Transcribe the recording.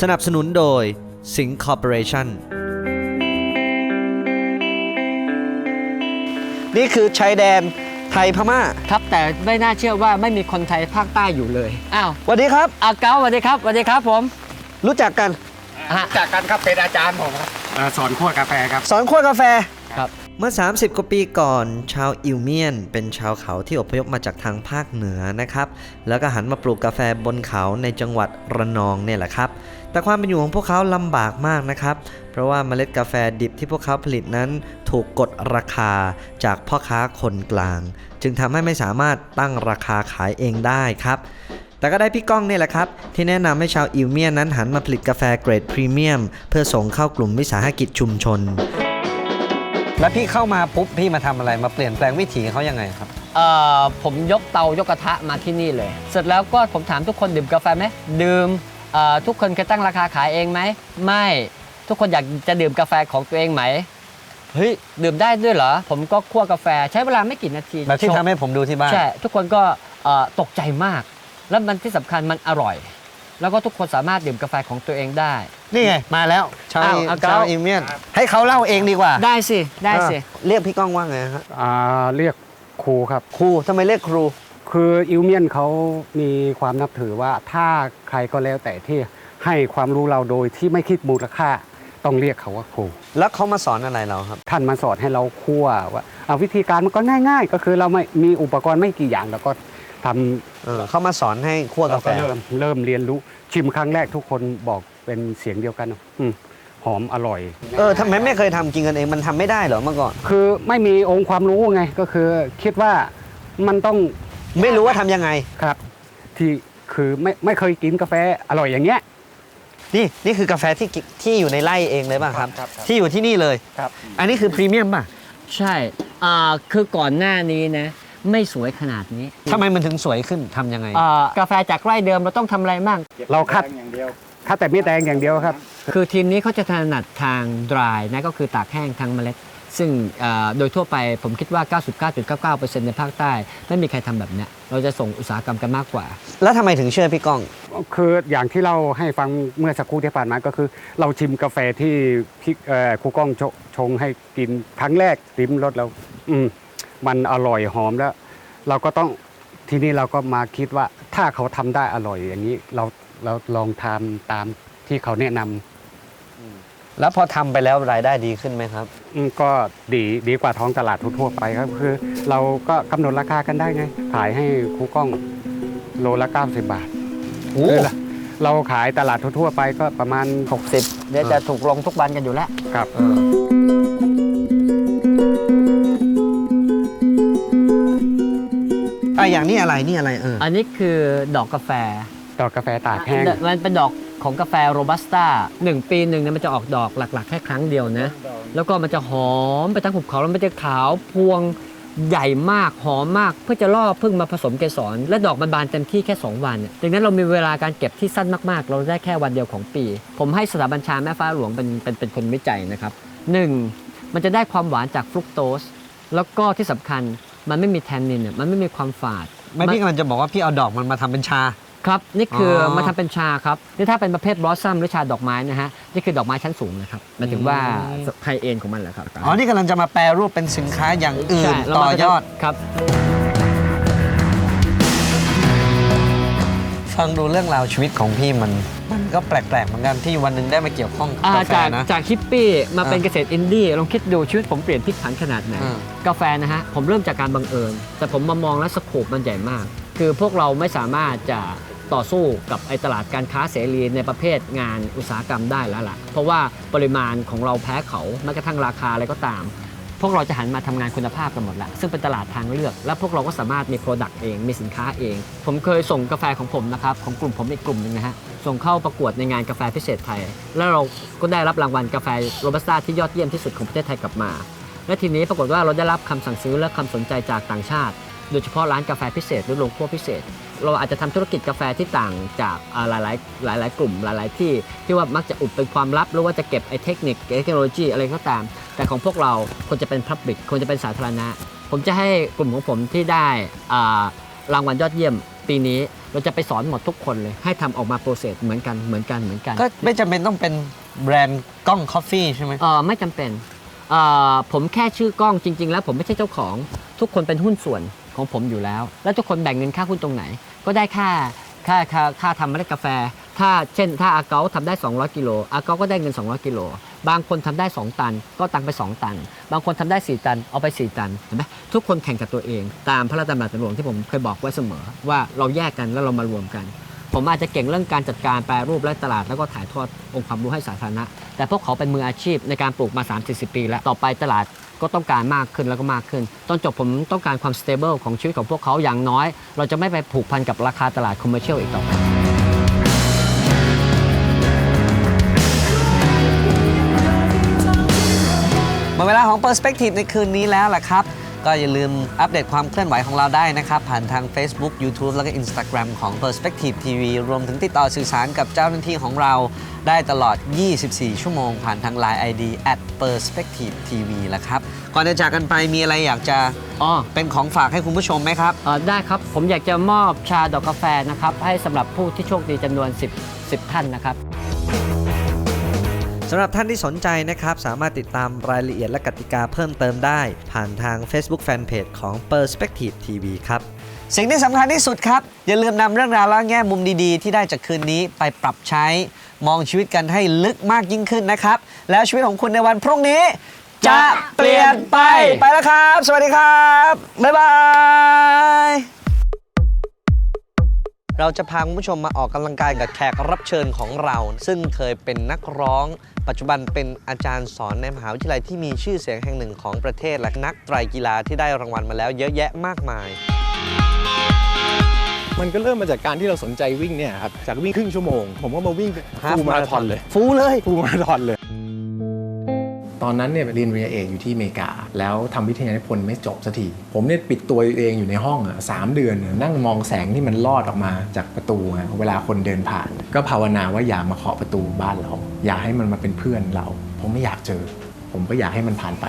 สนับสนุนโดยสิงคอร์ปอเรชั่นนี่คือชายแดนไทยพม่า ครับแต่ไม่น่าเชื่อว่าไม่มีคนไทยภาคใต้อยู่เลยอ้าวสวัสดีครับ อาเก้าสวัสดีครับสวัสดีครับผม รู้จักกัน อะจากกันครับเป็นอาจารย์ผมครับ เอ่อสอนคั่วกาแฟครับ สอนขั้วกาแฟครับ เมื่อ 30 กว่าปีก่อน ชาวอิวเมียน เป็นชาวเขาที่อพยพมาจากทางภาคเหนือนะครับ แล้วก็หันมาปลูกกาแฟบนเขาในจังหวัดระนองเนี่ยแหละครับ แต่ความเป็นอยู่ของพวกเขาลำบากมากนะครับ เพราะว่าเมล็ดกาแฟดิบที่พวกเขาผลิตนั้นถูกกดราคาจากพ่อค้าคนกลาง จึงทำให้ไม่สามารถตั้งราคาขายเองได้ครับแต่ก็ได้พี่ก้องนี่แหละครับ ที่แนะนำให้ชาวอิวเมียนนั้นหันมาผลิตกาแฟเกรดพรีเมียม เพื่อส่งเข้ากลุ่มวิสาหกิจชุมชน แล้วพี่เข้ามาปุ๊บพี่มาทำอะไรมาเปลี่ยนแปลงวิถีเขายังไงครับ เอ่อผมยกเตายกกระทะมาที่นี่เลย เสร็จแล้วก็ผมถามทุกคนดื่มกาแฟไหมดื่มเอ่อทุกคนเคยตั้งราคาขายเองไหมไม่ทุกคนอยากจะดื่มกาแฟของตัวเองไหมเฮ้ยดื่มได้ด้วยเหรอผมก็คั่วกาแฟใช้เวลาไม่กี่นาทีแบบที่ทำให้ผมดูที่บ้าน ใช่ ทุกคนก็เอ่อตกใจมาก แล้วมันที่สำคัญมันอร่อย แล้วก็ทุกคนสามารถดื่มกาแฟของตัวเองได้ นี่ไง มาแล้ว ชาวอ้าวเอาเก้า ชาวอิวเมียน ให้เขาเล่าเองดีกว่า ได้สิ ได้สิเออเรียกพี่ก้องว่าไงฮะอ่าเรียกครูครับ ครูทำไมเรียกครู คืออิวเมียนเขามีความนับถือว่าถ้าใครก็แล้วแต่ที่ให้ความรู้เราโดยที่ไม่คิดมูลค่า ต้องเรียกเขาว่าครู แล้วเขามาสอนอะไรเราครับ ท่านมาสอนให้เราคั่วว่าเอาวิธีการมันก็ง่าย ๆ ก็คือเราไม่มีอุปกรณ์ไม่กี่อย่างแล้วก็ ทำเออเขามาสอนให้คั่วกาแฟเรเริ่มเริ่มเรียนรู้ชิมครั้งแรกทุกคนบอกเป็นเสียงเดียวกันอืมหอมอร่อย เออทำไมไม่เคยทำกินกันเองมันทำไม่ได้เหรอเมื่อก่อน คือไม่มีองค์ความรู้ไงก็คือคิดว่ามันต้องไม่รู้ว่าทำยังไง ครับที่คือไม่ไม่เคยกินกาแฟอร่อยอย่างเงี้ย นี่นี่คือกาแฟที่กิที่อยู่ในไร่เองเลยป่ะครับ ครับครับ ที่อยู่ที่นี่เลย ครับ อันนี้คือพรีเมียมป่ะ ใช่อ่าคือก่อนหน้านี้นะ ไม่สวยขนาดนี้ทำไมมันถึงสวยขึ้นทำยังไงอ่ากาแฟจากไร่เดิมเราต้องทำอะไรบ้าง เราคัดคัดแต่เม็ดแดงอย่างเดียวครับ คือทีมนี้เขาจะถนัดทาง dry นะก็คือตากแห้งทางเมล็ด ซึ่งอ่าโดยทั่วไปผมคิดว่า 99.99%ในภาคใต้ ไม่มีใครทำแบบเนี้ยเราจะส่งอุตสาหกรรมกันมากกว่า แล้วทำไมถึงเชื่อพี่ก้อง คืออย่างที่เราให้ฟังเมื่อสักครู่ที่ผ่านมาก็คือ เราชิมกาแฟที่พี่เอ่อครูก้องชชงให้กินครั้งแรกริมรสแล้ว อืม มันอร่อยหอมแล้ว เราก็ต้องทีนี้เราก็มาคิดว่าถ้าเขาทำได้อร่อยอย่างนี้เราเราลองทำตามที่เขาแนะนำแล้วพอทำไปแล้วรายได้ดีขึ้นไหมครับอืมก็ดีดีกว่าท้องตลาดทั่วๆไปครับคือ เราก็กำหนดราคากันได้ไงขายให้ครูก้องโลละ90บาทโอ้คือเราเราขายตลาดทั่วๆไปก็ประมาณ 60 เดี๋ยวจะถูกลงทุกวันกันอยู่แล้ว ครับ อะอย่างนี้อะไรนี่อะไรเอออันนี้คือดอกกาแฟ ดอกกาแฟตากแห้ง มันเป็นดอกของกาแฟโรบัสต้าหนึ่งปีหนึ่งเนี่ยมันจะออกดอกหลัก ๆ แค่ครั้งเดียวนะ แล้วก็มันจะหอมไปทั้งหุบเขาแล้วมันจะขาวพวงใหญ่มากหอมมากเพื่อจะล่อพึ่งมาผสมเกสร และดอกมันบานเต็มที่แค่ 2 วันดังนั้นเรามีเวลาการเก็บที่สั้นมากๆ เราได้แค่วันเดียวของปี ผมให้สถาบัญชาแม่ฟ้าหลวงเป็นเป็นเป็นคนวิจัยนะครับหนึ่งมันจะได้ความหวานจากฟรุกโตสแล้วก็ที่สำคัญ มันไม่มีแทนนินเนี่ยมันไม่มีความฝาด ไม่พี่กำลังจะบอกว่าพี่เอาดอกมันมาทำเป็นชา ครับ นี่คือออมาทำเป็นชาครับนี่ถ้าเป็นประเภทบลอสซัมหรือชาดอกไม้นะฮะนี่คือดอกไม้ชั้นสูงนะครับหมายถึงว่าไฮเอ็นของมันแหละครับอ๋อ นี่กำลังจะมาแปรรูปเป็นสินค้าอย่างอื่นใช่แล้วต่อมันก็จะยอด ครับ ฟังดูเรื่องราวชีวิตของพี่มัน มันก็แปลกๆเหมือนกันที่วันหนึ่งได้มาเกี่ยวข้องกับอ่ากาแฟจากนะ จากฮิปปี้มาเป็นอ่าเกษตรอินดี้ลองคิดดูชีวิตผมเปลี่ยนพลิกผันขนาดไหน อ่า กาแฟนะฮะ ผมเริ่มจากการบังเอิญ แต่ผมมามองแล้วสโคปมันใหญ่มาก คือพวกเราไม่สามารถจะต่อสู้กับไอ้ตลาดการค้าเสรีในประเภทงานอุตสาหกรรมได้แล้วล่ะ เพราะว่าปริมาณของเราแพ้เขาแม้กระทั่งราคาอะไรก็ตามพ วกเราจะหันมาทำงานคุณภาพกันหมดล้วซึ่งเป็นตลาดทางเลือก และพวกเราก็สามารถมีโปรดักต์เอง มีสินค้าเอง ผมเคยส่งกาแฟของผมนะครับของกลุ่มผมอีกกลุ่มหนึงนะฮะส่งเข้าประกวดในงานกาแฟพิเศษไทย แล้วเราก็ได้รับรางวัลกาแฟโรบัสต้าที่ยอดเยี่ยมที่สุดของประเทศไทยกลับมา และทีนี้ปรากฏว่าเราได้รับคำสั่งซื้อและคำสนใจจากต่างชาติ โดยเฉพาะร้านกาแฟพิเศษหรือโรงคั่วพิเศษ เราอาจจะทำธุรกิจกาแฟที่ต่างจากอ่าหลายๆหลาย ๆ กลุ่มหลาย ๆ ที่ที่ว่ามักจะอุบเป็นความลับหรือว่าจะเก็บไอ้เทคนิคเทคโนโลยีอะไรก็ตาม แต่ของพวกเราควรจะเป็น Public ควรจะเป็นสาธารณะ ผมจะให้กลุ่มของผมที่ได้อ่ารางวัลยอดเยี่ยมปีนี้เราจะไปสอนหมดทุกคนเลย ให้ทำออกมาโปรเซสเหมือนกันเหมือนกันเหมือนกัน ก็ไม่จำเป็นต้องเป็นแบรนด์กล้องคอฟฟี่ใช่ไหม เออไม่จำเป็นเอ่อผมแค่ชื่อกล้องจริง ๆ แล้วผมไม่ใช่เจ้าของ ทุกคนเป็นหุ้นส่วนของผมอยู่แล้ว แล้วทุกคนแบ่งเงินค่าหุ้นตรงไหน ก็ได้ค่าค่าค่าค่าทำเมล็ดกาแฟ ถ้าเช่น ถ้าอาเกาทำได้ 200 กิโลอาเกาก็ได้เงิน 200 กิโล บางคนทำได้ 2 ตัน ก็ตังไป 2 ตัน บางคนทำได้ 4 ตัน เอาไป 4 ตันเห็นไหมทุกคนแข่งกับตัวเอง ตามพระราชดำรัสหลวงที่ผมเคยบอกไว้เสมอ ว่าเราแยกกันแล้วเรามารวมกัน ผมอาจจะเก่งเรื่องการจัดการแปรรูปและตลาดแล้วก็ถ่ายทอดองค์ความรู้ให้สาธารณะ แต่พวกเขาเป็นมืออาชีพในการปลูกมา30ปี แล้วต่อไปตลาดก็ต้องการมากขึ้นแล้วก็มากขึ้น ตอนจบผมต้องการความ stable ของชีวิตของพวกเขาอย่างน้อย เราจะไม่ไปผูกพันกับราคาตลาด commercial อีกต่อไป ดเวลาของ Perspective ในคืนนี้แล้วล่ะครับ ก็อย่าลืมอัปเดตความเคลื่อนไหวของเราได้นะครับ ผ่านทาง Facebook YouTube แล้วก็ Instagram ของ Perspective TV รวมถึงติดต่อสื่อสารกับเจ้าหน้าที่ของเราได้ตลอด 24 ชั่วโมง ผ่านทาง Line ID at perspective tv ละครับ ก่อนจะจากกันไปมีอะไรอยากจะอ๋อเป็นของฝากให้คุณผู้ชมไหมครับ เอ่อได้ครับ ผมอยากจะมอบชาดอกกาแฟนะครับ ให้สำหรับผู้ที่โชคดีจำนวน 10 10 ท่านนะครับ สำหรับท่านที่สนใจนะครับ สามารถติดตามรายละเอียดและกติกาเพิ่มเติมได้ ผ่านทาง Facebook Fanpage ของ Perspective TV ครับ สิ่งที่สำคัญที่สุดครับ อย่าลืมนำเรื่องราวและแง่มุมดีๆ ที่ได้จากคืนนี้ไปปรับใช้ มองชีวิตกันให้ลึกมากยิ่งขึ้นนะครับ แล้วชีวิตของคุณในวันพรุ่งนี้ จะเปลี่ยนไปไปแล้วครับ สวัสดีครับ บ๊ายบายเราจะพาคุณผู้ชมมาออกกำลังกายกับแขกรับเชิญของเรา ซึ่งเคยเป็นนักร้อง ปัจจุบันเป็นอาจารย์สอนในมหาวิทยาลัยที่มีชื่อเสียงแห่งหนึ่งของประเทศและนักไตรกีฬาที่ได้รางวัลมาแล้วเยอะแยะมากมาย มันก็เริ่มมาจากการที่เราสนใจวิ่งเนี่ยครับจากวิ่งครึ่งชั่วโมง ผมก็มาวิ่ง Half ฟูลมาราธอนเลย ฟูลเลย ฟูลมาราธอนเลย ตอนนั้นเนี่ยเรียนปริญญาเอกอยู่ที่อเมริกา แล้วทำวิทยานิพนธ์ไม่จบสักทีผมเนี่ยปิดตัวเองอยู่ในห้องอะสามเดือน นั่งมองแสงที่มันลอดออกมาจากประตูอะเวลาคนเดินผ่าน ก็ภาวนาว่าอย่ามาเคาะประตูบ้านเรา อย่าให้มันมาเป็นเพื่อนเรา ผมไม่อยากเจอ ผมก็อยากให้มันผ่านไป